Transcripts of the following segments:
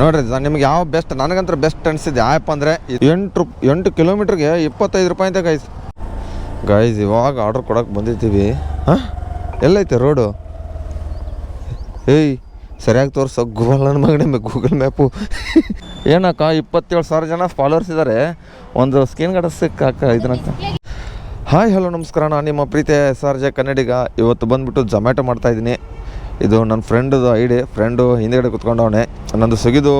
ನೋಡ್ರಿ ನಿಮ್ಗೆ ಯಾವ ಬೆಸ್ಟ್ ನನಗಂತ್ರ ಬೆಸ್ಟ್ ಅನಿಸಿದೆ. ಯಾವಪ್ಪ ಅಂದರೆ ಎಂಟು ಎಂಟು ಕಿಲೋಮೀಟ್ರಿಗೆ ಇಪ್ಪತ್ತೈದು ರೂಪಾಯಿ ಅಂತ ಗೈಸ್ ಗೈಸ್ ಇವಾಗ ಆರ್ಡ್ರ್ ಕೊಡೋಕೆ ಬಂದಿದ್ದೀವಿ. ಹಾಂ? ಎಲ್ಲೈತೆ ರೋಡು ಏಯ್, ಸರಿಯಾಗಿ ತೋರಿಸೋ ಗೂಗಲ್ ನನ್ನ ಮಗನೇ ಗೂಗಲ್ ಮ್ಯಾಪು ಏನಕ್ಕ, ಇಪ್ಪತ್ತೇಳು ಸಾವಿರ ಜನ ಫಾಲೋವರ್ಸ್ ಇದ್ದಾರೆ ಒಂದು ಸ್ಕ್ರೀನ್ ಗಾರ್ಡ್ ಅಕ್ಕ, ಇದನ್ನಕ್ಕ. ಹಾಯ್ ಹಲೋ ನಮಸ್ಕಾರ ನಾನು ನಿಮ್ಮ ಪ್ರೀತಿಯ ಎಸ್ ಆರ್ ಜೆ ಕನ್ನಡಿಗ. ಇವತ್ತು ಬಂದುಬಿಟ್ಟು ಜೊಮ್ಯಾಟೊ ಮಾಡ್ತಾಯಿದ್ದೀನಿ ಇದು ನನ್ನ ಫ್ರೆಂಡ್ದು ಐಡಿ ಫ್ರೆಂಡು ಹಿಂದೆಗಡೆ ಕುತ್ಕೊಂಡವನೆ. ನಂದು ಸುಗಿದು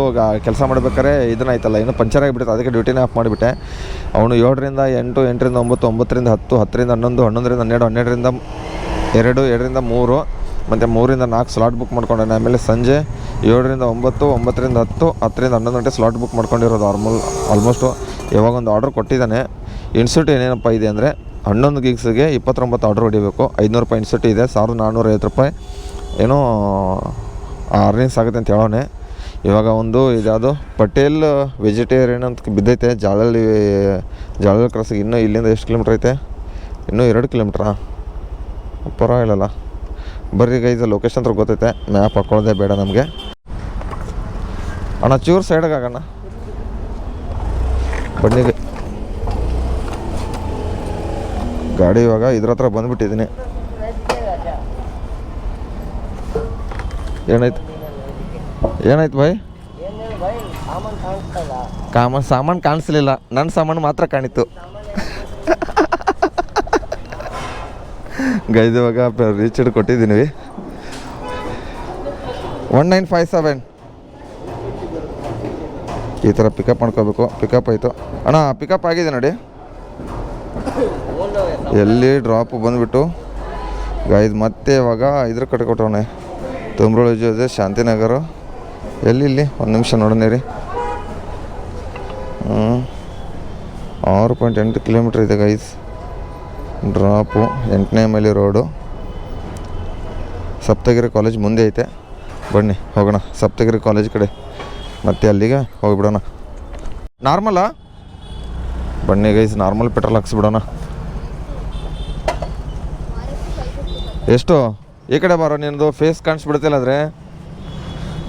ಕೆಲಸ ಮಾಡ್ಬೇಕಾದ್ರೆ ಇದನ್ನಾಯ್ತಲ್ಲ ಇನ್ನು ಪಂಚರ್ ಆಗಿಬಿಡುತ್ತೆ, ಅದಕ್ಕೆ ಡ್ಯೂಟಿನೇ ಆಫ್ ಮಾಡಿಬಿಟ್ಟೆ. ಅವನು ಏಳರಿಂದ ಎಂಟು, ಎಂಟರಿಂದ ಒಂಬತ್ತು, ಒಂಬತ್ತರಿಂದ ಹತ್ತು, ಹತ್ತರಿಂದ ಹನ್ನೊಂದು, ಹನ್ನೊಂದರಿಂದ ಹನ್ನೆರಡು, ಹನ್ನೆರಡರಿಂದ ಎರಡು, ಎರಡರಿಂದ ಮೂರು, ಮತ್ತು ಮೂರಿಂದ ನಾಲ್ಕು ಸ್ಲಾಟ್ ಬುಕ್ ಮಾಡ್ಕೊಂಡಾನೆ ಆಮೇಲೆ ಸಂಜೆ ಏಳರಿಂದ ಒಂಬತ್ತು, ಒಂಬತ್ತರಿಂದ ಹತ್ತು, ಹತ್ತರಿಂದ ಹನ್ನೊಂದು ಗಂಟೆ ಸ್ಲಾಟ್ ಬುಕ್ ಮಾಡ್ಕೊಂಡಿರೋದು ಆರ್ಮಲ್ ಆಲ್ಮೋಸ್ಟು ಯಾವಾಗ ಒಂದು ಆರ್ಡ್ರ್ ಕೊಟ್ಟಿದ್ದಾನೆ. ಇನ್ಸ್ಟಿಟ್ಯೂಟ್ ಏನೇನಪ್ಪ ಇದೆ ಅಂದರೆ ಹನ್ನೊಂದು ಗೀಕ್ಸಿಗೆ ಇಪ್ಪತ್ತೊಂಬತ್ತು ಆರ್ಡ್ರ್ ಹೊಡಿಬೇಕು. ಐದುನೂರು ರೂಪಾಯಿ ಇನ್ಸ್ಟಿಟ್ಯೂಟ್ ಇದೆ, ಸಾವಿರದ ನಾನ್ನೂರೈವತ್ತು ರೂಪಾಯಿ. ಏನೋ ಅರ್ನಿಂಗ್ಸ್ ಆಗುತ್ತೆ ಅಂತ ಹೇಳೋಣೆ ಇವಾಗ ಒಂದು ಇದ್ಯಾವುದು ಪಟೇಲ್ ವೆಜಿಟೇರಿಯನ್ ಅಂತ ಬಿದ್ದೈತೆ. ಜಾಲಲ್ಲಿ ಜಾಲಲ್ಲಿ ಕ್ರಾಸಿಗೆ ಇನ್ನೂ ಇಲ್ಲಿಂದ ಎಷ್ಟು ಕಿಲೋಮೀಟ್ರ್ ಐತೆ? ಇನ್ನೂ ಎರಡು ಕಿಲೋಮೀಟ್ರಾ? ಪರವಾಗಿಲ್ಲಲ್ಲ. ಬರ್ರಿ ಗೈಸ್ ಲೊಕೇಶನ್ ಹತ್ರ ಗೊತ್ತೈತೆ. ಮ್ಯಾಪ್ ಹಾಕೊಳ್ಳೋದೇ ಬೇಡ ನಮಗೆ. ಅಣ್ಣ, ಚೂರು ಸೈಡಿಗೆ ಆಗೋಣ ಬನ್ನಿ ಗಾಡಿ ಇವಾಗ ಇದ್ರ ಹತ್ರ ಬಂದ್ಬಿಟ್ಟಿದ್ದೀನಿ. ಏನಾಯ್ತು? ಏನಾಯ್ತು ಭಾಯ್ ಕಾಮ, ಸಾಮಾನು ಕಾಣಿಸ್ಲಿಲ್ಲ. ನನ್ನ ಸಾಮಾನು ಮಾತ್ರ ಕಾಣಿತು. ಗೈದು ಇವಾಗ ರೀಚ್ ಹಿಡ್ ಕೊಟ್ಟಿದ್ದೀನಿ. ಒನ್ ನೈನ್ ಫೈವ್ ಸೆವೆನ್ ಈ ಥರ ಪಿಕಪ್ ಮಾಡ್ಕೋಬೇಕು. ಪಿಕಪ್ ಆಯಿತು. ಅಣ್ಣ ಪಿಕಪ್ ಆಗಿದೆ ನೋಡಿ. ಎಲ್ಲಿ ಡ್ರಾಪ್ ಬಂದುಬಿಟ್ಟು. ಗೈದು ಮತ್ತೆ ಇವಾಗ ಇದ್ರ ಕಡೆ ಕೊಟ್ಟವನೆ ತುಮ್ರೋಳಿ ಜೊತೆ ಶಾಂತಿನಗರ. ಎಲ್ಲಿ ಇಲ್ಲಿ? ಒಂದು ನಿಮಿಷ ನೋಡೋಣ ರೀ ಹ್ಞೂ ಆರು ಪಾಯಿಂಟ್ ಎಂಟು ಕಿಲೋಮೀಟ್ರ್ ಇದೆ ಗೈಸ್ ಡ್ರಾಪು ಎಂಟನೇ ಮೈಲಿ ರೋಡು ಸಪ್ತಗಿರಿ ಕಾಲೇಜ್ ಮುಂದೆ ಐತೆ. ಬನ್ನಿ, ಹೋಗೋಣ. ಸಪ್ತಗಿರಿ ಕಾಲೇಜ್ ಕಡೆ. ಮತ್ತೆ ಅಲ್ಲಿಗೆ ಹೋಗಿಬಿಡೋಣ. ನಾರ್ಮಲಾ ಬನ್ನಿ ಗೈಸ್ ನಾರ್ಮಲ್ ಪೆಟ್ರೋಲ್ ಹಾಕ್ಸ್ಬಿಡೋಣ. ಎಷ್ಟು? ಈ ಕಡೆ ಬಾರೋ, ನಿನ್ನದು ಫೇಸ್ ಕಾಣಿಸ್ಬಿಡ್ತಿಲ್ಲ ಆದರೆ.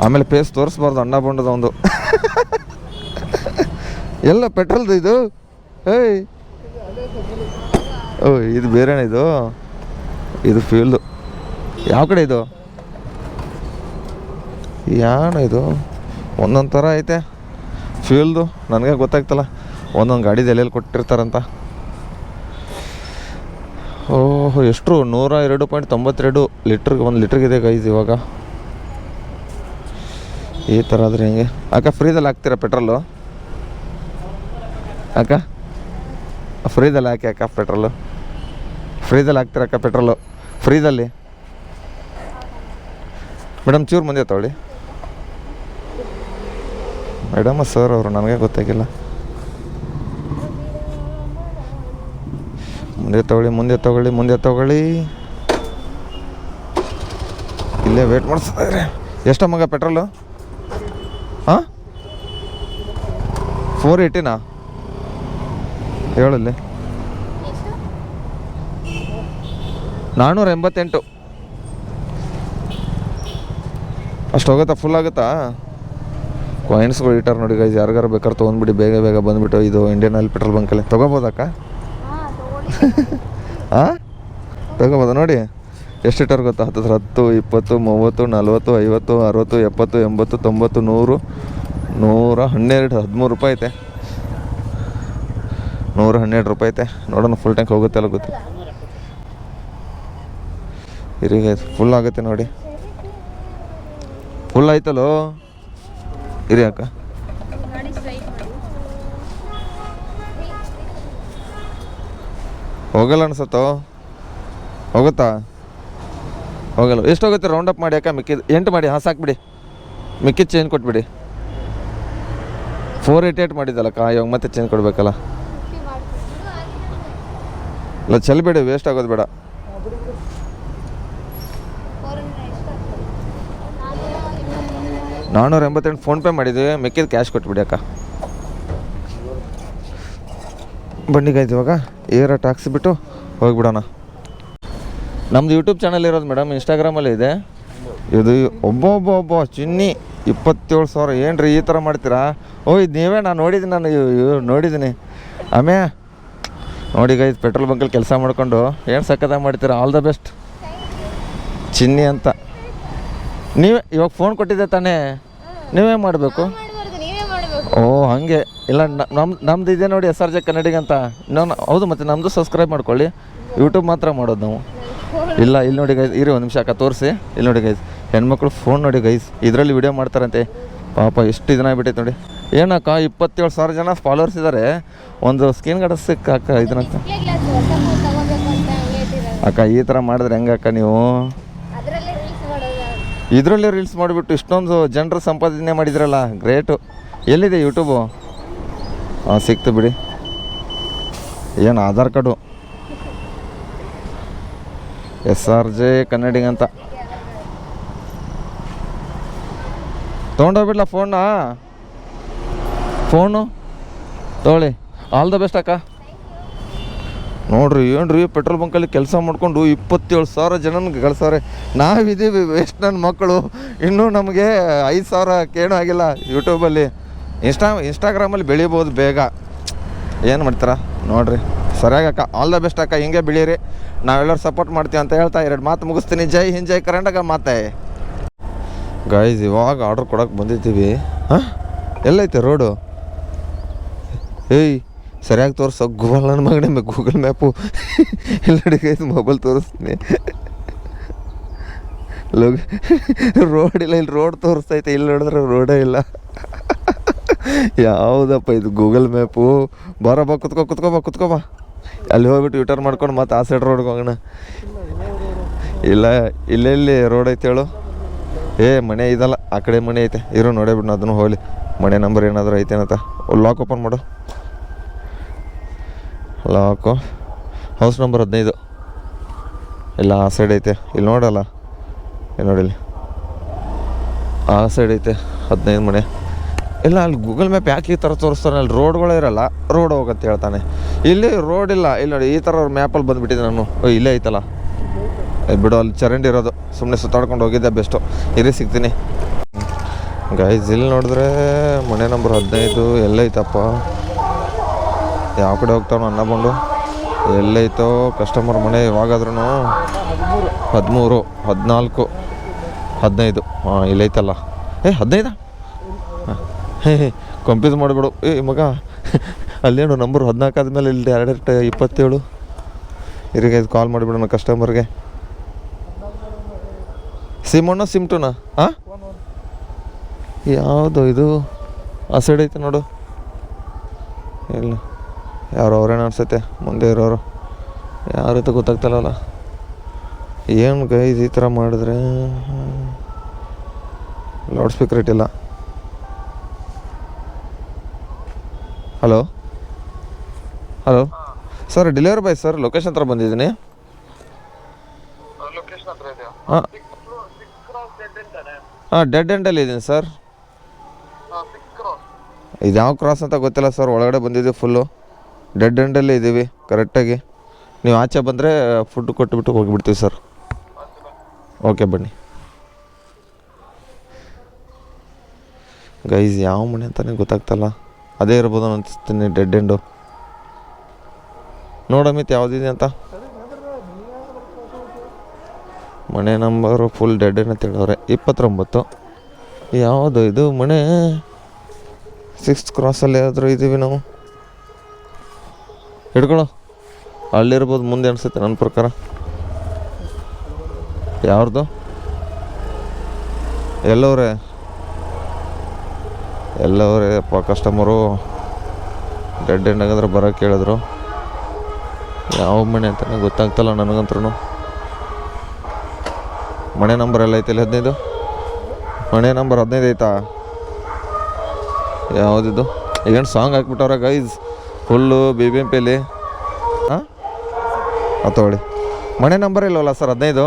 ಆಮೇಲೆ ಫೇಸ್ ತೋರಿಸ್ಬಾರ್ದು, ಅಣ್ಣ ಬಂಡದ ಒಂದು. ಎಲ್ಲ ಪೆಟ್ರೋಲ್ದು ಇದು? ಏಯ್. ಓ, ಇದು ಬೇರೆನೇ ಇದು? ಇದು ಫ್ಯೂಲ್ದು ಯಾವ ಕಡೆ ಇದು? ಯಾಣ ಇದು? ಒಂದೊಂದು ಥರ ಐತೆ. ಫ್ಯೂಲ್ದು ನನಗೆ ಗೊತ್ತಾಗ್ತಲ್ಲ. ಒಂದೊಂದು ಗಾಡಿದು ಎಲ್ಲೆಲ್ಲಿ ಕೊಟ್ಟಿರ್ತಾರಂತ. ಓಹೋ ಎಷ್ಟು ನೂರ ಎರಡು ಪಾಯಿಂಟ್ ತೊಂಬತ್ತೆರಡು ಲೀಟ್ರಿಗೆ ಒಂದು ಲೀಟ್ರಿಗಿದೆ ಗೈಸ್ ಇವಾಗ. ಈ ಥರ ಆದರೆ ಹೆಂಗೆ? ಅಕ್ಕ ಫ್ರೀದಲ್ಲಿ ಹಾಕ್ತೀರಾ ಪೆಟ್ರೋಲು ಅಕ್ಕ ಫ್ರೀದಲ್ಲಿ ಹಾಕಿ ಅಕ್ಕ ಪೆಟ್ರೋಲು ಫ್ರೀದಲ್ಲಿ ಹಾಕ್ತೀರಾ ಅಕ್ಕ ಪೆಟ್ರೋಲು ಫ್ರೀದಲ್ಲಿ ಮೇಡಮ್ ಚೂರು ಮುಂದೆ ತಗೊಳ್ಳಿ ಮೇಡಮ್ ಸರ್ ಅವರು ನನಗೆ ಗೊತ್ತಾಗಿಲ್ಲ. ಮುಂದೆ ತಗೊಳ್ಳಿ ಮುಂದೆ ತಗೊಳ್ಳಿ ಮುಂದೆ ತಗೊಳ್ಳಿ. ಇಲ್ಲೇ ವೇಟ್ ಮಾಡಿಸ್ತಾರೆ ಎಷ್ಟ ಮಗ ಪೆಟ್ರೋಲು ಹಾಂ ಫೋರ್ ಏಯ್ಟಿನಾ ಹೇಳಲ್ಲಿ ನಾನ್ನೂರ ಎಂಬತ್ತೆಂಟು. ಅಷ್ಟು ಹೋಗುತ್ತಾ? ಫುಲ್ ಆಗುತ್ತಾ? ಕಾಯಿನ್ಸ್ಗಳು ಇಟ್ಟಾರ ನೋಡಿ ಗೈಸ್ ಯಾರಿಗಾರು ಬೇಕಾದ್ರೆ ತೊಗೊಂಡ್ಬಿಡಿ, ಬೇಗ ಬೇಗ ಬಂದುಬಿಟ್ಟು ಇದು ಇಂಡಿಯನ್ ಆಯಿಲ್ ಪೆಟ್ರೋಲ್ ಬಂಕಲ್ಲಿ ತೊಗೋಬೋದಕ್ಕ ಹಾಂ ತಗೋಬೋದು ನೋಡಿ. ಎಷ್ಟು ಇಟ್ಟರು ಗೊತ್ತಾ? ಹತ್ತತ್ರ ಹತ್ತು, ಇಪ್ಪತ್ತು, ಮೂವತ್ತು, ನಲ್ವತ್ತು, ಐವತ್ತು, ಅರವತ್ತು, ಎಪ್ಪತ್ತು, ಎಂಬತ್ತು, ತೊಂಬತ್ತು, ನೂರು, ನೂರ ಹನ್ನೆರಡು, ಹದಿಮೂರು ರೂಪಾಯಿ ಐತೆ. ನೂರ ಹನ್ನೆರಡು ರೂಪಾಯಿ ಐತೆ. ನೋಡೋಣ ಫುಲ್ ಟ್ಯಾಂಕ್ ಹೋಗುತ್ತೆ ಅಲ್ಲ ಗೊತ್ತು ಇರಿಗೆ ಫುಲ್ ಆಗುತ್ತೆ ನೋಡಿ. ಫುಲ್ ಆಯ್ತಲ್ಲೋ? ಇರಿ ಅಕ್ಕ. ಹೋಗಲ್ಲ ಅನ್ಸತ್ತೋ? ಹೋಗುತ್ತಾ? ಹೋಗಲ್ಲ. ಎಷ್ಟು ಹೋಗುತ್ತೆ? ರೌಂಡ್ ಅಪ್ ಮಾಡಿ ಅಕ್ಕ ಮಿಕ್ಕಿದ್ದು ಎಂಟು ಮಾಡಿ, ಹಾಂ ಸಾಕ್ಬಿಡಿ ಮಿಕ್ಕಿದ ಚೇಂಜ್ ಕೊಟ್ಬಿಡಿ. ಫೋರ್ ಏಯ್ಟಿ ಏಯ್ಟ್ ಮಾಡಿದ್ದಲ್ಲಕ್ಕ ಇವಾಗ ಮತ್ತೆ ಚೇಂಜ್ ಕೊಡಬೇಕಲ್ಲ? ಇಲ್ಲ ಚೆಲ್ಬೇಡಿ ವೇಸ್ಟ್ ಆಗೋದು ಬೇಡ. ನಾನ್ನೂರ ಎಂಬತ್ತೆಂಟು ಫೋನ್ಪೇ ಮಾಡಿದ್ವಿ, ಮಿಕ್ಕಿದ ಕ್ಯಾಶ್ ಕೊಟ್ಬಿಡಿ ಅಕ್ಕ. ಬನ್ನಿಗಾಯ್ತು ಇವಾಗ. ಏರ ಹಾಕ್ಸಿಬಿಟ್ಟು ಹೋಗ್ಬಿಡೋಣ. ನಮ್ಮದು ಯೂಟ್ಯೂಬ್ ಚಾನಲ್ ಇರೋದು ಮೇಡಮ್ ಇನ್ಸ್ಟಾಗ್ರಾಮಲ್ಲಿ ಇದೆ. ಇದು ಒಬ್ಬ ಒಬ್ಬ ಒಬ್ಬ ಚಿನ್ನಿ ಇಪ್ಪತ್ತೇಳು ಸಾವಿರ. ಏನು ರೀ ಈ ಥರ ಮಾಡ್ತೀರಾ? ಓ, ಇದು ನೀವೇ, ನಾನು ನೋಡಿದ್ದೀನಿ ನಾನು ನೋಡಿದ್ದೀನಿ ಆಮೇ, ನೋಡಿ ಗೈಸ್ ಪೆಟ್ರೋಲ್ ಬಂಕಲ್ಲಿ ಕೆಲಸ ಮಾಡಿಕೊಂಡು ಏನು ಸಕ್ಕತ್ತಾಗಿ ಮಾಡ್ತೀರಾ? ಆಲ್ ದ ಬೆಸ್ಟ್ ಚಿನ್ನಿ ಅಂತ. ನೀವೇ, ಇವಾಗ ಫೋನ್ ಕೊಟ್ಟಿದ್ದೆ ತಾನೇ? ನೀವೇ ಮಾಡ್ಬೇಕು? ಓ ಹಾಗೆ. ಇಲ್ಲ ನಮ್ಮ ನಮ್ ನಮ್ದು ಇದೆ ನೋಡಿ ಎಸ್ ಆರ್ ಜೆ ಕನ್ನಡಿಗೆ ಅಂತ. ನಾನು ಹೌದು ಮತ್ತೆ ನಮ್ಮದು ಸಬ್ಸ್ಕ್ರೈಬ್ ಮಾಡ್ಕೊಳ್ಳಿ. ಯೂಟ್ಯೂಬ್ ಮಾತ್ರ ಮಾಡೋದು ನಾವು. ಇಲ್ಲ ಇಲ್ಲಿ ನೋಡಿ ಗೈಸ್ ಇರಿ ಒಂದು ನಿಮಿಷ ಅಕ್ಕ ತೋರಿಸಿ. ಇಲ್ಲಿ ನೋಡಿ ಗೈಸ್ ಹೆಣ್ಮಕ್ಳು ಫೋನ್ ನೋಡಿ ಗೈಸ್ ಇದರಲ್ಲಿ ವಿಡಿಯೋ ಮಾಡ್ತಾರಂತೆ. ಪಾಪ ಎಷ್ಟು ಇದನ್ನ ಆಗ್ಬಿಟ್ಟೈತೆ ನೋಡಿ. ಏನಕ್ಕ ಇಪ್ಪತ್ತೇಳು ಸಾವಿರ ಜನ ಫಾಲೋವರ್ಸ್ ಇದ್ದಾರೆ ಒಂದು ಸ್ಕ್ರೀನ್ ಗಾರ್ಡ್ ಸಿಕ್ಕ ಅಕ್ಕ ಇದನ್ನಕ್ಕ ಅಕ್ಕ. ಈ ಥರ ಮಾಡಿದ್ರೆ ಹೆಂಗಕ್ಕ ನೀವು? ಇದರಲ್ಲೇ ರೀಲ್ಸ್ ಮಾಡಿಬಿಟ್ಟು ಇಷ್ಟೊಂದು ಜನರ ಸಂಪಾದನೆ ಮಾಡಿದ್ರಲ್ಲ ಗ್ರೇಟು ಎಲ್ಲಿದೆ ಯೂಟ್ಯೂಬು ಹಾಂ, ಸಿಕ್ತು ಬಿಡಿ. ಏನು Aadhaar card? Yes R J Kannadiga ಅಂತ. ತೊಗೊಂಡೋಗ್ಬಿಡ್ಲ ಫೋನಾ ಫೋನು ತೊಗೊಳ್ಳಿ. ಆಲ್ ದ ಬೆಸ್ಟ್ ಅಕ್ಕ. ನೋಡ್ರಿ, ಏನ್ರಿ ಪೆಟ್ರೋಲ್ ಬಂಕಲ್ಲಿ ಕೆಲಸ ಮಾಡಿಕೊಂಡು ಇಪ್ಪತ್ತೇಳು ಸಾವಿರ ಜನನ ಗಳಿಸವ್ರೆ ನಾವಿದ್ದೀವಿ ವೇಸ್ಟ್ ನನ್ನ ಮಕ್ಕಳು. ಇನ್ನೂ ನಮಗೆ ಐದು ಸಾವಿರ ಕೇಣು ಆಗಿಲ್ಲ ಯೂಟ್ಯೂಬಲ್ಲಿ ಇನ್ಸ್ಟಾ, ಇನ್ಸ್ಟಾಗ್ರಾಮಲ್ಲಿ ಬೆಳಿಬೋದು ಬೇಗ. ಏನು ಮಾಡ್ತೀರಾ? ನೋಡಿರಿ. ಸರಿಯಾಗಿ ಅಕ್ಕ ಆಲ್ ದ ಬೆಸ್ಟ್ ಅಕ್ಕ, ಹಿಂಗೆ ಬೆಳೀರಿ. ನಾವೆಲ್ಲರೂ ಸಪೋರ್ಟ್ ಮಾಡ್ತೀವಿ ಅಂತ ಹೇಳ್ತಾ ಎರಡು ಮಾತು ಮುಗಿಸ್ತೀನಿ. ಜೈ ಹಿಂದ್, ಜೈ ಕರ್ನಾಟಕ ಮಾತೆ. ಗೈಸ್ ಇವಾಗ ಆರ್ಡ್ರ್ ಕೊಡೋಕೆ ಬಂದಿದ್ದೀವಿ. ಹಾಂ? ಎಲ್ಲೈತೆ ರೋಡು ಏಯ್, ಸರಿಯಾಗಿ ತೋರಿಸೋ. ಗೂಗಲ್ ನನ್ನ ಮಗನೇ ಗೂಗಲ್ ಮ್ಯಾಪು ಎಲ್ಲ ಗೈಸ್ ಮೊಬೈಲ್ ತೋರಿಸ್ತೀನಿ. ಲೋಗ ರೋಡ್ ಇಲ್ಲ, ಇಲ್ಲಿ ರೋಡ್ ತೋರಿಸ್ತೈತೆ. ಇಲ್ಲಿ ನೋಡಿದ್ರೆ ರೋಡೇ ಇಲ್ಲ. ಯಾವುದಪ್ಪ ಇದು ಗೂಗಲ್ ಮ್ಯಾಪು? ಬರಪ್ಪ ಕುತ್ಕೋ ಕುತ್ಕೋ ಬಾ ಕುತ್ಕೋ ಬಾ. ಅಲ್ಲಿ ಹೋಗ್ಬಿಟ್ಟು ಯೂಟರ್ ಮಾಡ್ಕೊಂಡು ಮತ್ತೆ ಆ ಸೈಡ್ ರೋಡ್ಗೆ ಹೋಗೋಣ. ಇಲ್ಲ ಇಲ್ಲೆಲ್ಲಿ ರೋಡ್ ಐತೆ ಹೇಳು. ಏ, ಮನೆ ಇದಲ್ಲ, ಆ ಕಡೆ ಮನೆ ಐತೆ. ಇರೋ, ನೋಡೇ ಬಿಡು, ಅದನ್ನು ಹೋಗ್ಲಿ. ಮನೆ ನಂಬರ್ ಏನಾದರೂ ಐತೇನಂತ ಲಾಕ್ ಓಪನ್ ಮಾಡು. ಲಾಕು ಹೌಸ್ ನಂಬರ್ ಹದಿನೈದು. ಇಲ್ಲ, ಆ ಸೈಡ್ ಐತೆ. ಇಲ್ಲಿ ನೋಡಲ್ಲ. ನೋಡಿಲ್ಲಿ ಆ ಸೈಡ್ ಐತೆ, ಹದಿನೈದು ಮನೆ. ಇಲ್ಲ, ಅಲ್ಲಿ ಗೂಗಲ್ ಮ್ಯಾಪ್ ಯಾಕೆ ಈ ಥರ ತೋರಿಸ್ತಾನೆ ಅಲ್ಲಿ ರೋಡ್ಗಳೇ ಇರಲ್ಲ. ರೋಡ್ ಹೋಗತ್ತೆ ಹೇಳ್ತಾನೆ. ಇಲ್ಲಿ ರೋಡ್ ಇಲ್ಲ. ಇಲ್ಲಿ ನೋಡಿ, ಈ ಥರ ಮ್ಯಾಪಲ್ಲಿ ಬಂದುಬಿಟ್ಟಿದ್ದೆ ನಾನು. ಇಲ್ಲೇ ಐತಲ್ಲ? ಬಿಡು, ಅಲ್ಲಿ ಚರಂಡಿ ಇರೋದು. ಸುಮ್ಮನೆ ಸುತ್ತಾಡ್ಕೊಂಡು ಹೋಗಿದ್ದೆ, ಬೆಸ್ಟು. ಇಲ್ಲಿ ಸಿಗ್ತೀನಿ. ಗೈಸ್ ಇಲ್ಲಿ ನೋಡಿದ್ರೆ ಮನೆ ನಂಬರ್ ಹದಿನೈದು, ಎಲ್ಲೈತಪ್ಪ? ಯಾವ ಕಡೆ ಹೋಗ್ತಾವ ಅನ್ನ ಬಂಡು ಎಲ್ಲೈತೋ ಕಸ್ಟಮರ್ ಮನೆ ಇವಾಗಾದ್ರೂ ಹದಿಮೂರು, ಹದಿನಾಲ್ಕು, ಹದಿನೈದು. ಹಾಂ, ಇಲ್ಲೈತಲ್ಲ. ಏ, ಹದಿನೈದಾ? ಹೇ ಕಂಪ್ಯೂಸ್ ಮಾಡಿಬಿಡು. ಏ, ಮಗ ಅಲ್ಲೇನು ನಂಬರ್ ಹದಿನಾಲ್ಕು ಆದಮೇಲೆ ಇಲ್ಲಿ ಡೈರೆಕ್ಟ್ ಇಪ್ಪತ್ತೇಳು. ಇರಿಗೆ ಇದು ಕಾಲ್ ಮಾಡಿಬಿಡೋಣ ಕಸ್ಟಮರ್ಗೆ ಸಿಮ್ ಅಣ್ಣ ಸಿಮ್ ಟೂನಾ ಹಾಂ ಯಾವುದು ಇದು? ಆ ಸೈಡ್ ಐತೆ ನೋಡು. ಇಲ್ಲ. ಯಾರು ಅವ್ರೇನು ಅನ್ಸತ್ತೆ ಮುಂದೆ ಇರೋರು. ಯಾರು ಗೊತ್ತಾಗ್ತಲ್ಲ ಏನು ಗೈಸ್ ಈ ಥರ ಮಾಡಿದ್ರೆ? ಲೌಡ್ ಸ್ಪೀಕರ್ ಇಟ್ಟಿಲ್ಲ. Hello? Hello? Sir delivery boy sir location ಹತ್ರ ಬಂದಿದ್ದೀನಿ. ಹಾಂ. ಹಾಂ ಡೆಡ್ ಎಂಡಲ್ಲಿ ಇದ್ದೀನಿ ಸರ್. ಇದು ಯಾವ ಕ್ರಾಸ್ ಅಂತ ಗೊತ್ತಿಲ್ಲ ಸರ್ ಒಳಗಡೆ ಬಂದಿದ್ದೀವಿ ಫುಲ್ಲು ಡೆಡ್ ಎಂಡಲ್ಲೇ ಇದ್ದೀವಿ ಕರೆಕ್ಟಾಗಿ ನೀವು ಆಚೆ ಬಂದರೆ ಫುಡ್ ಕೊಟ್ಟುಬಿಟ್ಟು ಹೋಗಿಬಿಡ್ತೀವಿ ಸರ್. ಓಕೆ ಬನ್ನಿ. ಗೈಸ್ ಯಾವ ಮನೆ ಅಂತಲೇ ಗೊತ್ತಾಗ್ತಲ್ಲ ಅದೇ ಇರ್ಬೋದು ಅನಿಸ್ತೀನಿ ಡೆಡ್ ಎಂಡು ನೋಡಮಿತ್ ಯಾವುದಿದೆ ಅಂತ? ಮನೆ ನಂಬರು ಫುಲ್ ಡೆಡ್ ಅಂತ ಹೇಳೋರೆ ಇಪ್ಪತ್ತೊಂಬತ್ತು. ಯಾವುದು ಇದು ಮನೆ ಸಿಕ್ಸ್ತ್ ಕ್ರಾಸಲ್ಲಿ ಯಾವ್ದಾದ್ರು ಇದ್ದೀವಿ ನಾವು. ಹಿಡ್ಕೊಳ್ಳೋ ಅಲ್ಲಿರ್ಬೋದು ಮುಂದೆ ಅನಿಸುತ್ತೆ ನನ್ನ ಪ್ರಕಾರ. ಯಾರ್ದು? ಎಲ್ಲವ್ರೆ? ಎಲ್ಲವ್ರೆ ಪ ಕಸ್ಟಮರು ಡೆಡ್ ಎಂಡ್ ಹಾಗಾದ್ರೆ ಬರೋಕೆ ಕೇಳಿದ್ರು ಯಾವ ಮನೆ ಅಂತಲೇ ಗೊತ್ತಾಗ್ತಲ್ಲ ನನಗಂತ್ರೂ ಮನೆ ನಂಬರ್ ಎಲ್ಲ ಐತಿಲ್ಲ ಹದಿನೈದು? ಮನೆ ನಂಬರ್ ಹದಿನೈದು ಐತಾ? ಯಾವುದಿದು? ಈಗೇನು song ಹಾಕ್ಬಿಟ್ಟವ್ರ guys full B B M ಪಿಲಿ ಹಾಂ ತೊಗೊಳ್ಳಿ. ಮನೆ ನಂಬರ್ ಇಲ್ಲವಲ್ಲ ಸರ್ ಹದಿನೈದು?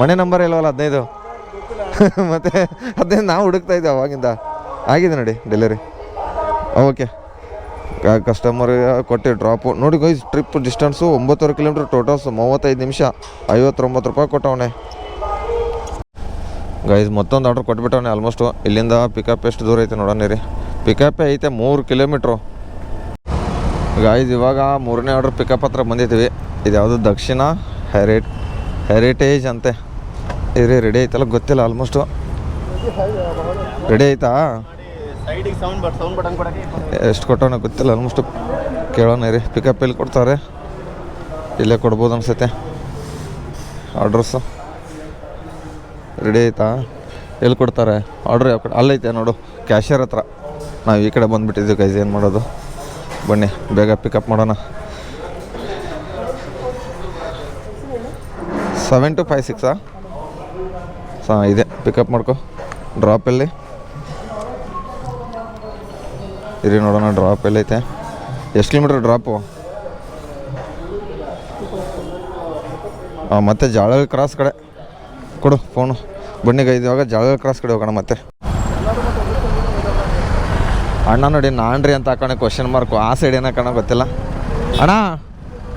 ಮನೆ ನಂಬರ್ ಇಲ್ಲವಲ್ಲ ಹದಿನೈದು? ಮತ್ತು ಹದಿನೈದು ನಾವು ಹುಡುಕ್ತಾ ಇದ್ದೆ ಅವಾಗಿಂದ. ಆಗಿದೆ ನೋಡಿ ಡೆಲಿವರಿ ಓಕೆ ಕಸ್ಟಮರ್ ಕೊಟ್ಟು ಡ್ರಾಪು ನೋಡಿ ಗೈಸ್ ಟ್ರಿಪ್ ಡಿಸ್ಟೆನ್ಸು ಒಂಬತ್ತುವರೆ ಕಿಲೋಮೀಟ್ರ್ ಟೋಟಲ್ಸ್ ಮೂವತ್ತೈದು ನಿಮಿಷ, ಐವತ್ತೊಂಬತ್ತು ರೂಪಾಯಿ ಕೊಟ್ಟವನೆ. ಗೈಸ್ ಮತ್ತೊಂದು ಆರ್ಡ್ರ್ ಕೊಟ್ಬಿಟ್ಟವನೆ ಆಲ್ಮೋಸ್ಟು ಇಲ್ಲಿಂದ ಪಿಕಪ್ ಎಷ್ಟು ದೂರ ಐತೆ ನೋಡೋಣ ರೀ ಪಿಕಪ್ಪೇ ಐತೆ ಮೂರು ಕಿಲೋಮೀಟ್ರು ಗಾಯ್ಸ್ ಇವಾಗ ಮೂರನೇ ಆರ್ಡ್ರ್ ಪಿಕಪ್ ಹತ್ರ ಬಂದಿದ್ದೀವಿ. ಇದು ಯಾವುದು ದಕ್ಷಿಣ ಹೆರಿಟ್ ಹೆರಿಟೇಜ್ ಅಂತೆ. ಇದ್ರಿ ರೆಡಿ ಐತಲ್ಲ? ಗೊತ್ತಿಲ್ಲ ಆಲ್ಮೋಸ್ಟು ರೆಡಿ ಆಯ್ತಾ ಎಷ್ಟು ಕೊಟ್ಟವನ ಗೊತ್ತಿಲ್ಲ, ಆಲ್ಮೋಸ್ಟ್ ಕೇಳೋಣ ರೀ ಪಿಕಪ್ ಎಲ್ಲಿ ಕೊಡ್ತಾರೆ? ಇಲ್ಲೇ ಕೊಡ್ಬೋದು ಅನ್ಸತ್ತೆ. ಆರ್ಡ್ರಸ್ಸು ರೆಡಿ ಆಯ್ತಾ? ಎಲ್ಲಿ ಕೊಡ್ತಾರೆ? ಆರ್ಡ್ರ್ ಯಾವ ಕಡೆ? ಅಲ್ಲೈತೆ ನೋಡು ಕ್ಯಾಶಿಯರ್ ಹತ್ರ. ನಾವು ಈ ಕಡೆ ಬಂದುಬಿಟ್ಟಿದ್ದೀವಿ ಕೈಸ್ ಏನು ಮಾಡೋದು? ಬನ್ನಿ, ಬೇಗ ಪಿಕಪ್ ಮಾಡೋಣ. ಸೆವೆನ್ ಟು ಫೈವ್ ಸಿಕ್ಸಾ ಸಾ, ಇದೆ. ಪಿಕಪ್ ಮಾಡ್ಕೊ. ಡ್ರಾಪ್ ಎಲ್ಲಿ ಇರಿ ನೋಡೋಣ ಡ್ರಾಪ್ ಎಲ್ಲೈತೆ. ಎಷ್ಟು ಕಿಲೋಮೀಟ್ರ್ ಡ್ರಾಪು ಹಾಂ ಮತ್ತೆ ಜಾಳ ಕ್ರಾಸ್ ಕಡೆ. ಕೊಡು ಫೋನು ಬನ್ನಿಗೆ ಇವಾಗ ಜಾಳ ಕ್ರಾಸ್ ಕಡೆ ಹೋಗೋಣ ಮತ್ತೆ. ಅಣ್ಣ ನೋಡಿ ನಾನ್ರಿ ಅಂತ ಹಾಕೋಣ ಕ್ವಶನ್ ಮಾರ್ಕು ಆ ಸೈಡ್ ಏನೋ ಕಾಣೋ ಗೊತ್ತಿಲ್ಲ. ಅಣ್ಣ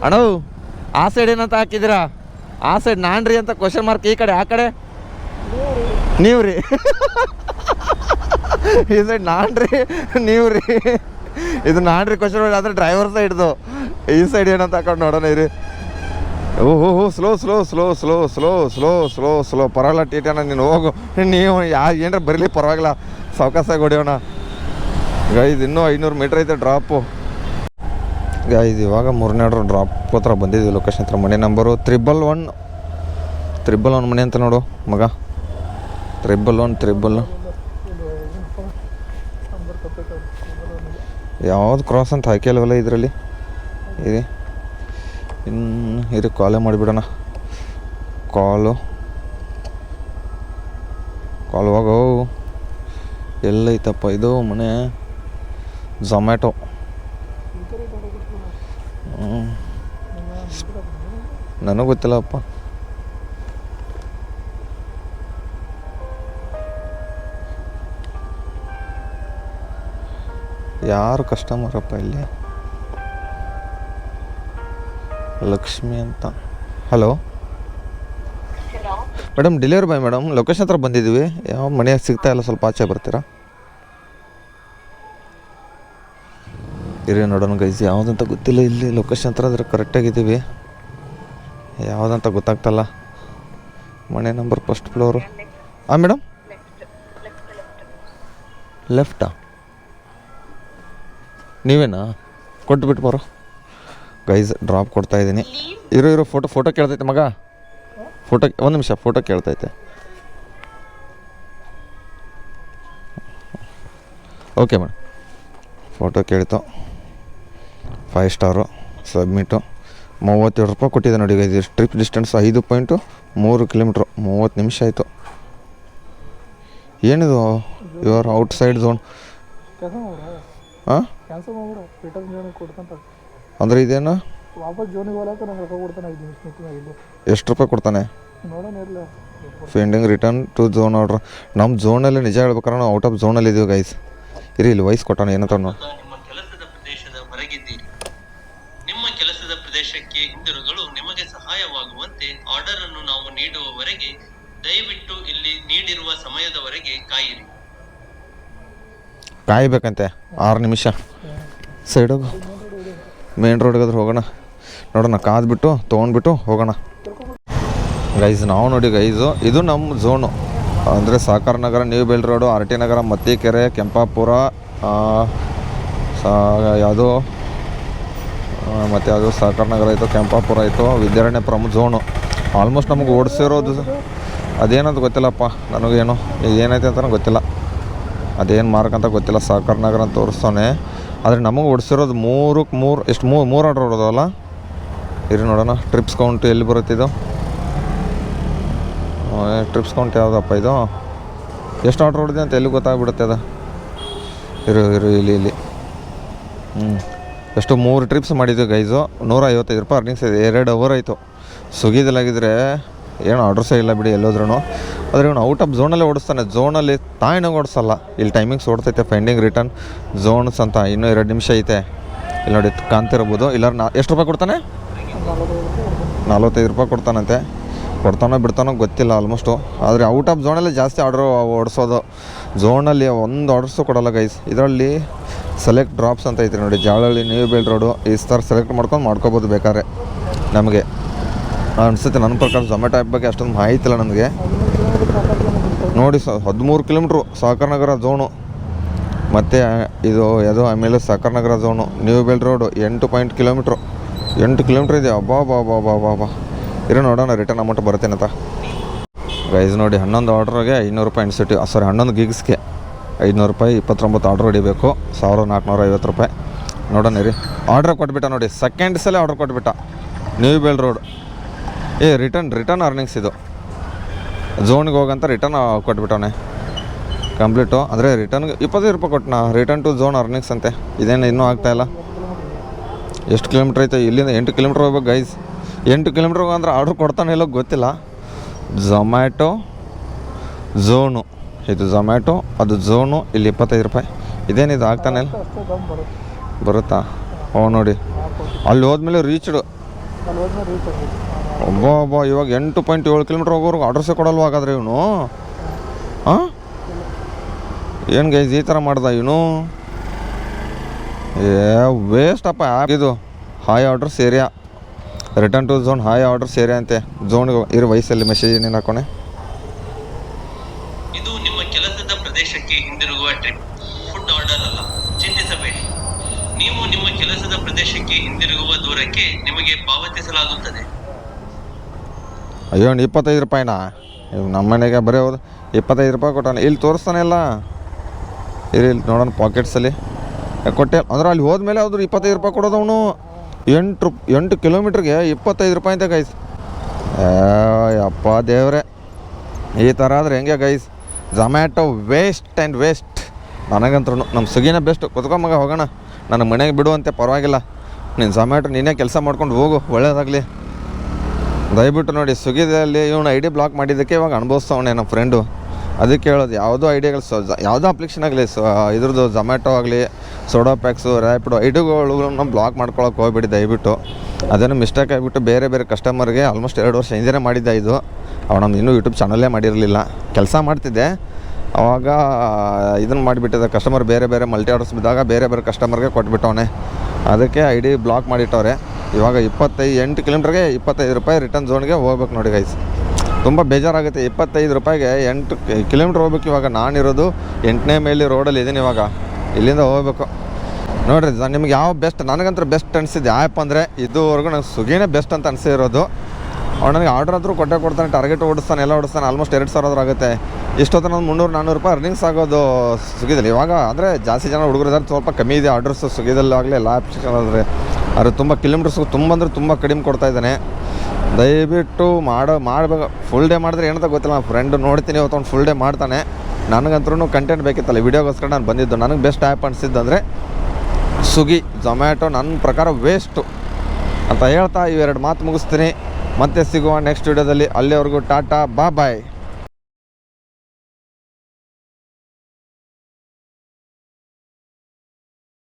ಅಣ್ಣ, ಆ ಸೈಡ್ ಏನಂತ ಹಾಕಿದ್ದೀರಾ? ಆ ಸೈಡ್ ನಾನ್ರಿ ಅಂತ ಕ್ವಶನ್ ಮಾರ್ಕ್ ಈ ಕಡೆ, ಆ ಕಡೆ. ನೀವು ರೀ ಸೈಡ್ ನಾನ್ರಿ ನೀವು ರೀ. ಇದು ನಾನ್ರಿ ಕ್ವಶನ್ ಆದರೆ ಡ್ರೈವರ್ ಸೈಡ್ದು ಈ ಸೈಡ್ ಏನಂತ ಹಾಕೊಂಡು ನೋಡೋಣ ಇರಿ. ಹೋ slow slow slow slow slow slow slow slow ಪರವಾಗಿಲ್ಲ ಟೀಟನ ನೀನು ಹೋಗು. ನೀವು ಯಾ, ಏನಾರ ಬರಲಿ, ಪರವಾಗಿಲ್ಲ. ಸಾವಕಾಸಾಗಿ ಹೊಡಿಯೋಣ. ಗೈದು ಇನ್ನೂ ಐನೂರು ಮೀಟ್ರ್ ಐತೆ ಡ್ರಾಪು ಗೈದು ಇವಾಗ ಮೂರನೇ ಡ್ರಾಪ್ ಹತ್ರ ಬಂದಿದ್ದೀವಿ ಲೊಕೇಶನ್ ಹತ್ರ. ಮನೆ number triple one triple one ಮನೆ ಅಂತ ನೋಡು, ಮಗ. ತ್ರಿಬಲ್ ಒನ್ ತ್ರಿಬಲ್ ಯಾವ್ದು ಕ್ರಾಸ್ ಅಂತ ಹಾಕಿಲ್ವಲ್ಲ ಇದರಲ್ಲಿ? ಇದೆ. ಇನ್ನು ಇದು ಕಾಲೇ ಮಾಡಿಬಿಡೋಣ. ಕಾಲು ಕಾಲ್ ಹೋಗೋ. ಎಲ್ಲೈತಪ್ಪ, ಇದು ಮನೆ ಝೊಮ್ಯಾಟೊ ನನಗೆ ಗೊತ್ತಿಲ್ಲಪ್ಪ. ಯಾರು ಕಸ್ಟಮರಪ್ಪ ಇಲ್ಲಿ? ಲಕ್ಷ್ಮಿ ಅಂತ. Hello? Madam delivery boy madam location ಹತ್ರ ಬಂದಿದ್ದೀವಿ. ಯಾವ ಮನೆ ಸಿಗ್ತಾ ಇಲ್ಲ ಸ್ವಲ್ಪ ಆಚೆ ಬರ್ತೀರಾ? ಇರಿ ನೋಡೋಣ ಗೈಸ್ ಯಾವುದಂತ ಗೊತ್ತಿಲ್ಲ ಇಲ್ಲಿ. ಲೊಕೇಶನ್ ಹತ್ರ ಅದ್ರ ಕರೆಕ್ಟಾಗಿದ್ದೀವಿ ಯಾವುದಂತ ಗೊತ್ತಾಗ್ತಲ್ಲ. ಮನೆ ನಂಬರ್ ಫಸ್ಟ್ ಫ್ಲೋರು ಹಾಂ ಮೇಡಮ್? ಲೆಫ್ಟಾ ನೀವೇನಾ? ಕೊಟ್ಬಿಟ್ಟು ಬರೋ. ಗೈಸ್ ಡ್ರಾಪ್ ಕೊಡ್ತಾ ಇದ್ದೀನಿ. ಇರೋ ಇರೋ ಫೋಟೋ ಫೋಟೋ ಕೇಳ್ತೈತೆ ಮಗ. ಫೋಟೋ ಒಂದು ನಿಮಿಷ ಫೋಟೋ ಕೇಳ್ತೈತೆ. ಓಕೆ ಮೇಡಮ್ ಫೋಟೋ ಕೇಳಿತು. ಫೈವ್ ಸ್ಟಾರು ಸಬ್ಮಿಟು ಮೂವತ್ತೇಳು ರೂಪಾಯಿ ಕೊಟ್ಟಿದೆ ನೋಡಿ ಗೈಸ್ ಟ್ರಿಪ್ ಡಿಸ್ಟೆನ್ಸ್ ಐದು ಪಾಯಿಂಟು ಮೂರು ಕಿಲೋಮೀಟ್ರು ಮೂವತ್ತು ನಿಮಿಷ ಆಯಿತು. ಏನಿದು? ಯುವರ್ ಔಟ್ ಸೈಡ್ ಝೋನ್ ಹಾಂ ಕ್ಯಾನ್ಸಲ್ ಮಾಡ್ಬಿಡು. ರಿಟರ್ನ್ ಜೋನಿಗೆ ಕೊಡ್ತಂತ ಅಂದರೆ ಇದೇನು? ವಾಪಸ್ ಜೋನಿಗೆ ಹೋಗಕ್ಕೆ ನಂಗೆ ರೊಕ್ಕ ಕೊಡ್ತಾನೆ ಐದು ನಿಮಿಷ ಮೀಟಿಂಗ್ ಆಗಿದ್ದು ಎಷ್ಟು ರೂಪಾಯಿ ಕೊಡ್ತಾನೆ? ನೋಡೋಣ ಇರಲಿ. Pending return to zone order ನಮ್ಮ ಝೋನಲ್ಲಿ ನಿಜ ಹೇಳ್ಬೇಕಾದ್ರೆ ನಾವು ಔಟ್ ಆಫ್ ಝೋನಲ್ಲಿ ಇದೀವಿ ಗೈಸ್ ಇರಿ ಇಲ್ಲಿ ವಯಸ್ಸು ಕೊಟ್ಟಾನ ಏನಂತ ನೋಡಿ. ನಿಮ್ಮ ಕೆಲಸದ ಪ್ರದೇಶದ ಹೊರಗಿದ್ದೀರಿ. ನಿಮ್ಮ ಕೆಲಸದ ಪ್ರದೇಶಕ್ಕೆ ಹಿಂದಿರುಗಲು ನಿಮಗೆ ಸಹಾಯವಾಗುವಂತೆ ಆರ್ಡರ್ ಅನ್ನು ನಾವು ನೀಡುವವರೆಗೆ ದಯವಿಟ್ಟು ಇಲ್ಲಿ ನೀಡಿರುವ ಸಮಯದವರೆಗೆ ಕಾಯಿರಿ. ಕಾಯ್ಬೇಕಂತೆ, ಆರು ನಿಮಿಷ. ಸೈಡೋಗು ಮೇನ್ ರೋಡ್ಗಾದ್ರೆ ಹೋಗೋಣ. ನೋಡೋಣ, ಕಾದ್ಬಿಟ್ಟು, ತೊಗೊಂಡ್ಬಿಟ್ಟು ಹೋಗೋಣ. ಗೈಸ್ ನಾವು ನೋಡಿ ಗೈಸು ಇದು ನಮ್ಮ ಝೋನು ಅಂದರೆ Sahakara Nagar new BEL road R T Nagar, Mathikere, Kempapura ಯಾವುದು? ಮತ್ತು ಯಾವುದು? ಸಾಕಾರ ನಗರ ಆಯಿತು, ಕೆಂಪಾಪುರ ಆಯಿತು ಪ್ರಮುಖ ಝೋನು ಆಲ್ಮೋಸ್ಟ್ ನಮಗೆ ಓಡಿಸಿರೋದು ಅದೇನಂತ ಗೊತ್ತಿಲ್ಲಪ್ಪ, ನನಗೇನು ಏನೈತೆ ಅಂತ ಗೊತ್ತಿಲ್ಲ. ಅದೇನು ಮಾರ್ಕ್ ಅಂತ ಗೊತ್ತಿಲ್ಲ. ಸಾಕರ್ ನಗರ ಅಂತ ತೋರಿಸ್ತಾನೆ ಆದರೆ ನಮಗೆ ಓಡಿಸಿರೋದು ಮೂರಕ್ಕೆ ಮೂರು, ಎಷ್ಟು ಮೂರು ಮೂರು ಆರ್ಡ್ರ್ ಹೊಡೆದವಲ್ಲ? ಇರಿ ನೋಡೋಣ. ಟ್ರಿಪ್ಸ್ ಕೌಂಟ್ ಎಲ್ಲಿ ಬರುತ್ತೆ ಇದು? ಟ್ರಿಪ್ಸ್ ಕೌಂಟ್ ಯಾವುದಪ್ಪ ಇದು? ಎಷ್ಟು ಆರ್ಡ್ರ್ ಹೊಡೆದೆ ಅಂತ ಎಲ್ಲಿ ಗೊತ್ತಾಗ್ಬಿಡುತ್ತೆ ಅದು? ಇರು ಇರು, ಇಲ್ಲಿ ಇಲ್ಲಿ. ಹ್ಞೂ ಎಷ್ಟು ಮೂರು ಟ್ರಿಪ್ಸ್ ಮಾಡಿದ್ವಿ ಗೈಸು ನೂರ ಐವತ್ತೈದು ರೂಪಾಯಿ ಅರ್ನಿಂಗ್ಸ್ ಇದೆ. ಎರಡು ಅವರ್ ಆಯಿತು. ಸ್ವಿಗ್ಗಿದಲ್ಲಾಗಿದ್ದರೆ ಏನು ಆರ್ಡ್ರಸೇ ಇಲ್ಲ ಬಿಡಿ ಎಲ್ಲೋದ್ರೂ ಆದರೆ ಇವನು ಔಟ್ ಆಫ್ ಝೋನಲ್ಲೇ ಓಡಿಸ್ತಾನೆ. ಝೋನಲ್ಲಿ ತಾಯಿನಾಗ ಓಡಿಸಲ್ಲ. ಇಲ್ಲಿ ಟೈಮಿಂಗ್ಸ್ ಓಡ್ತೈತೆ ಫೈಂಡಿಂಗ್ ರಿಟರ್ನ್ ಝೋನ್ಸ್ ಅಂತ ಇನ್ನೂ ಎರಡು ನಿಮಿಷ ಐತೆ. ಇಲ್ಲಿ ನೋಡಿ, ಕಾಣ್ತಿರ್ಬೋದು. ಇಲ್ಲ ನಾ ಎಷ್ಟು ರೂಪಾಯಿ ಕೊಡ್ತಾನೆ? ನಲ್ವತ್ತೈದು ರೂಪಾಯಿ ಕೊಡ್ತಾನಂತೆ. ಕೊಡ್ತಾನೋ ಬಿಡ್ತಾನೋ ಗೊತ್ತಿಲ್ಲ ಆಲ್ಮೋಸ್ಟು ಆದರೆ ಔಟ್ ಆಫ್ ಝೋನಲ್ಲೇ ಜಾಸ್ತಿ ಆರ್ಡ್ರು ಓಡಿಸೋದು. ಝೋನಲ್ಲಿ ಒಂದು ಆರ್ಡರ್ಸು ಕೊಡಲ್ಲ ಗೈಸ್ ಇದರಲ್ಲಿ ಸೆಲೆಕ್ಟ್ ಡ್ರಾಪ್ಸ್ ಅಂತ ಐತೆ ನೋಡಿ. ಜಾಳಳ್ಳಿ ನ್ಯೂ ಬೇಲ್ ರೋಡು ಈ ಥರ ಸೆಲೆಕ್ಟ್ ಮಾಡ್ಕೊಂಡು ಮಾಡ್ಕೋಬೋದು ಬೇಕಾದ್ರೆ. ನಮಗೆ. ಅನಿಸುತ್ತೆ ನನ್ನ ಪ್ರಕಾರ ಝೊಮ್ಯಾಟೊ ಆ್ಯಪ್ ಬಗ್ಗೆ ಅಷ್ಟೊಂದು ಮಾಹಿತಿ ಇಲ್ಲ ನನಗೆ ನೋಡಿ ಸ, ಹದಿಮೂರು ಕಿಲೋಮೀಟ್ರು ಸಹಕಾರ ನಗರ ಝೋನು ಮತ್ತು ಇದು ಯಾವುದು? ಆಮೇಲೆ Sahakara Nagar zone new BEL road ಎಂಟು ಪಾಯಿಂಟ್ ಕಿಲೋಮೀಟ್ರು. ಎಂಟು ಕಿಲೋಮೀಟ್ರ್ ಇದೆ. ಅಬ್ಬಾ ಬಾ ಬಾ ಬಾ ಬಾ ಬಾ ಇರೋ ನೋಡೋಣ ರಿಟರ್ನ್ ಅಮೌಂಟ್ ಬರುತ್ತೇನಂತ. ಗೈಸ್ ನೋಡಿ, ಹನ್ನೊಂದು ಆರ್ಡ್ರಿಗೆ ಐನೂರು ರೂಪಾಯಿ ಇನ್ಸ್ಟಿಟ್ಯೂ ಸಾರಿ ಹನ್ನೊಂದು ಗೀಗ್ಸ್ಗೆ ಐದುನೂರು ರೂಪಾಯಿ ಇಪ್ಪತ್ತೊಂಬತ್ತು ಆರ್ಡ್ರ್ ಹೊಡಿಬೇಕು. ಸಾವಿರ ನಾಲ್ಕುನೂರ ಐವತ್ತು ರೂಪಾಯಿ. ನೋಡೋಣ ರೀ ಆರ್ಡ್ರ್ ಕೊಟ್ಬಿಟ್ಟ ನೋಡಿ. ಸೆಕೆಂಡ್ಸಲ್ಲೇ ಆರ್ಡ್ರ್ ಕೊಟ್ಬಿಟ್ಟ. ನ್ಯೂ ಬೆಲ್ ರೋಡ್ ಏ ರಿಟರ್ನ್ ರಿಟರ್ನ್ ಅರ್ನಿಂಗ್ಸ್ ಇದು. ಝೋನ್ಗೆ ಹೋಗಂತ ರಿಟರ್ನ್ ಕೊಟ್ಬಿಟ್ಟವನೆ. ಕಂಪ್ಲೀಟು ಅಂದರೆ ರಿಟರ್ನ್ಗೆ ಇಪ್ಪತ್ತೈದು ರೂಪಾಯಿ ಕೊಟ್ಟನ ರಿಟರ್ನ್ ಟು ಝೋನ್ ಅರ್ನಿಂಗ್ಸ್ ಅಂತೆ. ಇದೇನು ಇನ್ನೂ ಆಗ್ತಾಯಿಲ್ಲ ಎಷ್ಟು ಕಿಲೋಮೀಟ್ರ್ ಐತೆ? ಇಲ್ಲಿಂದ ಎಂಟು ಕಿಲೋಮೀಟ್ರ್ ಹೋಗ್ಬೇಕು ಗೈಸ್ ಎಂಟು ಕಿಲೋಮೀಟ್ರ್ ಅಂದ್ರೆ ಆರ್ಡ್ರ್ ಕೊಡ್ತಾನೆ ಇಲ್ಲೋ ಗೊತ್ತಿಲ್ಲ. ಝೊಮ್ಯಾಟೊ ಝೋನು ಇದು ಝೊಮ್ಯಾಟೊ ಅದು ಝೋನು ಇಲ್ಲಿ ಇಪ್ಪತ್ತೈದು ರೂಪಾಯಿ. ಇದೇನಿದು ಆಗ್ತಾನೆ ಇಲ್ಲ? ಬರುತ್ತಾ? ಓ, ನೋಡಿ. ಅಲ್ಲಿ ಹೋದ್ಮೇಲೆ ರೀಚ್ಡು ಒಬ್ಬ ಒಬ್ಬ ಇವಾಗ ಎಂಟು ಪಾಯಿಂಟ್ ಏಳು ಕಿಲೋಮೀಟ್ರ್ ಹೋಗೋರ್ಗೆ ಅಡ್ರೆಸ್ಸೇ ಕೊಡಲ್ವ ಹಾಗಾದ್ರೆ ಇವನು? ಹಾಂ ಏನು ಗೈಸ್ ಈ ಥರ ಮಾಡ್ದ ಇವನು? ಏ ವೇಸ್ಟಪ್ಪ ಇದು high orders area return to zone high orders area ಅಂತೆ. ಝೋನ್ಗೆ ಇರೋ ವಯಸ್ಸಲ್ಲಿ ಮೆಸೇಜ್ ಏನೇನು ಹಾಕೋಣೆ ಇದು ನಿಮ್ಮ ಕೆಲಸದ ಪ್ರದೇಶಕ್ಕೆ ಹಿಂದಿರುಗುವ ಟ್ರಿಪ್ ಫುಡ್ ಆರ್ಡರ್ ಅಲ್ಲ, ಚಿಂತಿಸಬೇಡಿ. ನೀವು ನಿಮ್ಮ ಕೆಲಸದ ಪ್ರದೇಶಕ್ಕೆ ಹಿಂದಿರುಗುವ ದೂರಕ್ಕೆ ನಿಮಗೆ ಪಾವತಿಸಲಾಗುತ್ತದೆ. ಅಯ್ಯೋ ಇಪ್ಪತ್ತೈದು ರೂಪಾಯಿನಾ ನಮ್ಮ ಮನೆಗೆ ಬರೀ ಹೋದ ಇಪ್ಪತ್ತೈದು ರೂಪಾಯಿ ಕೊಟ್ಟಾನೆ. ಇಲ್ಲಿ ತೋರಿಸ್ತಾನೆ ಇಲ್ಲ ಇಲ್ಲಿ ನೋಡೋಣ ಪಾಕೆಟ್ಸಲ್ಲಿ ಕೊಟ್ಟೆ. ಅಂದ್ರೆ ಅಲ್ಲಿ ಹೋದ್ಮೇಲೆ ಅವ್ರು ಇಪ್ಪತ್ತೈದು ರೂಪಾಯಿ ಕೊಡೋದು ಅವನು. ಎಂಟು ರೂಪ್, ಎಂಟು ಕಿಲೋಮೀಟ್ರಿಗೆ ಇಪ್ಪತ್ತೈದು ರೂಪಾಯಿ ಅಂತ ಗೈಸ್ ಅಪ್ಪ ದೇವ್ರೆ. ಈ ಥರ ಆದರೆ ಹೆಂಗೆ guys Zomato waste and waste ನನಗಂತೂ ನಮ್ಮ ಸುಗಿನ ಬೆಸ್ಟ್ ಕುತ್ಕೊಂಬಾಗ ಹೋಗೋಣ. ನನ್ನ ಮನೆಗೆ ಬಿಡುವಂತೆ ಪರವಾಗಿಲ್ಲ. ನೀನು ಝೊಮ್ಯಾಟೊ ನೀನೇ ಕೆಲಸ ಮಾಡ್ಕೊಂಡು ಹೋಗು. ಒಳ್ಳೇದಾಗಲಿ. ದಯವಿಟ್ಟು ನೋಡಿ ಸ್ವಿಗ್ಗಿದಲ್ಲಿ ಇವನು ಐ ಡಿ ಬ್ಲಾಕ್ ಮಾಡಿದ್ದಕ್ಕೆ ಇವಾಗ ಅನುಭವಿಸ್ತವನೆ ನಮ್ಮ ಫ್ರೆಂಡು ಅದಕ್ಕೆ ಹೇಳೋದು, ಯಾವುದೋ ಐಡಿಯಾಗಳು ಸೊ ಯಾವುದೋ ಅಪ್ಲಿಕೇಶನ್ ಆಗಲಿ, ಸೊ ಇದ್ರದ್ದು ಝೊಮ್ಯಾಟೊ ಆಗಲಿ ಸೋಡಾ ಪ್ಯಾಕ್ಸು ರ್ಯಾಪಿಡೋ ಐಡಿಗಳನ್ನ ಬ್ಲಾಕ್ ಮಾಡ್ಕೊಳಕ್ಕೆ ಹೋಗ್ಬೇಡಿ ದಯವಿಟ್ಟು. ಅದೇನು ಮಿಸ್ಟೇಕ್ ಆಗಿಬಿಟ್ಟು ಬೇರೆ ಬೇರೆ ಕಸ್ಟಮರ್ಗೆ ಆಲ್ಮೋಸ್ಟ್ ಎರಡು ವರ್ಷ ಹಿಂದೆ ಮಾಡಿದ್ದೆ ಇದು. ಅವ ನಮ್ಮ ಇನ್ನೂ ಯೂಟ್ಯೂಬ್ ಚಾನಲ್ಲೇ ಮಾಡಿರಲಿಲ್ಲ. ಕೆಲಸ ಮಾಡ್ತಿದ್ದೆ. ಅವಾಗ ಇದನ್ನು ಮಾಡಿಬಿಟ್ಟಿದ್ದೆ ಕಸ್ಟಮರ್ ಬೇರೆ ಬೇರೆ ಮಲ್ಟಿ ಆರ್ಡರ್ಸ್ ಬಿದ್ದಾಗ ಬೇರೆ ಬೇರೆ ಕಸ್ಟಮರ್ಗೆ ಕೊಟ್ಬಿಟ್ಟವನೆ. ಅದಕ್ಕೆ ಐ ಡಿ ಬ್ಲಾಕ್ ಮಾಡಿಟ್ಟವ್ರೆ. ಇವಾಗ ಇಪ್ಪತ್ತೈದು ಎಂಟು ಕಿಲೋಮೀಟ್ರಿಗೆ ಇಪ್ಪತ್ತೈದು ರೂಪಾಯಿ ರಿಟರ್ನ್ ಝೋನ್ಗೆ ಹೋಗ್ಬೇಕು ನೋಡಿ ಗೈಸ್ ತುಂಬ ಬೇಜಾರಾಗುತ್ತೆ. ಇಪ್ಪತ್ತೈದು ರೂಪಾಯಿಗೆ ಎಂಟು ಕಿಲೋಮೀಟ್ರ್ ಹೋಗ್ಬೇಕು ಇವಾಗ. ನಾನಿರೋದು ಎಂಟನೇ ಮೇಲೆ ರೋಡಲ್ಲಿ ಇದ್ದೀನಿ ಇವಾಗ. ಇಲ್ಲಿಂದ ಹೋಗ್ಬೇಕು. ನೋಡಿರಿ ನಾನು ನಿಮ್ಗೆ ಯಾವ ಬೆಸ್ಟ್ ನನಗಂತೂ ಬೆಸ್ಟ್ ಅನಿಸಿದ್ದು ಆ್ಯಪ್ ಅಂದರೆ ಇದುವರೆಗೂ ನಂಗೆ ಸ್ವಿಗ್ಗಿನೇ ಬೆಸ್ಟ್ ಅಂತ ಅನಿಸಿರೋದು ಅವ್ನು ನನಗೆ ಆರ್ಡರ್ ಆದರೂ ಕೊಟ್ಟೆ ಕೊಡ್ತಾನೆ ಟಾರ್ಗೆಟ್ ಓಡಿಸ್ತಾನೆ, ಎಲ್ಲ ಓಡಿಸ್ತಾನೆ ಆಲ್ಮೋಸ್ಟ್ ಎರಡು ಸಾವಿರ ಆಗುತ್ತೆ. ಇಷ್ಟೊತ್ತು ನಾನು ಮುನ್ನೂರು ನಾನ್ನೂರು ರೂಪಾಯಿ ಅರ್ನಿಂಗ್ಸ್ ಆಗೋದು ಸ್ವಿಗ್ಗಿದಲ್ಲಿ ಇವಾಗ ಅಂದರೆ ಜಾಸ್ತಿ ಜನ ಹುಡುಗರು ಸ್ವಲ್ಪ ಕಮ್ಮಿ ಇದೆ. ಆರ್ಡರ್ಸ್ ಸ್ವಿಗ್ಗಿದಲ್ಲಿ ಆಗಲಿ ಎಲ್ಲ ಆಪ್ಷನ್ ಆದರೆ. ಆದರೆ ತುಂಬ ಕಿಲೋಮೀಟರ್ಸ್ ತುಂಬ ಅಂದರೆ ತುಂಬ ಕಡಿಮೆ ಕೊಡ್ತಾ ಇದ್ದಾನೆ. ದಯವಿಟ್ಟು ಮಾಡೋ, ಮಾಡಬೇಕು. ಫುಲ್ ಡೇ ಮಾಡಿದ್ರೆ ಏನಂತ ಗೊತ್ತಿಲ್ಲ ನನ್ನ ಫ್ರೆಂಡ್ ನೋಡ್ತೀನಿ ಇವತ್ತು ಫುಲ್ ಡೇ ಮಾಡ್ತಾನೆ. ನನಗಂತೂ ಕಂಟೆಂಟ್ ಬೇಕಿತ್ತಲ್ಲ, ವಿಡಿಯೋಗೋಸ್ಕರ ನಾನು ಬಂದಿದ್ದು. ನನಗೆ ಬೆಸ್ಟ್ ಆ್ಯಪ್ ಅನಿಸಿದ್ದಂದರೆ ಸ್ವಿಗ್ಗಿ ಝೊಮ್ಯಾಟೊ ನನ್ನ ಪ್ರಕಾರ ವೇಸ್ಟು ಅಂತ ಹೇಳ್ತಾ ಇವೆರಡು ಮಾತು ಮುಗಿಸ್ತೀನಿ. ಮತ್ತೆ ಸಿಗುವ ನೆಕ್ಸ್ಟ್ ವಿಡಿಯೋದಲ್ಲಿ ಅಲ್ಲಿವರೆಗೂ ಟಾಟಾ ಬಾ ಬಾಯ್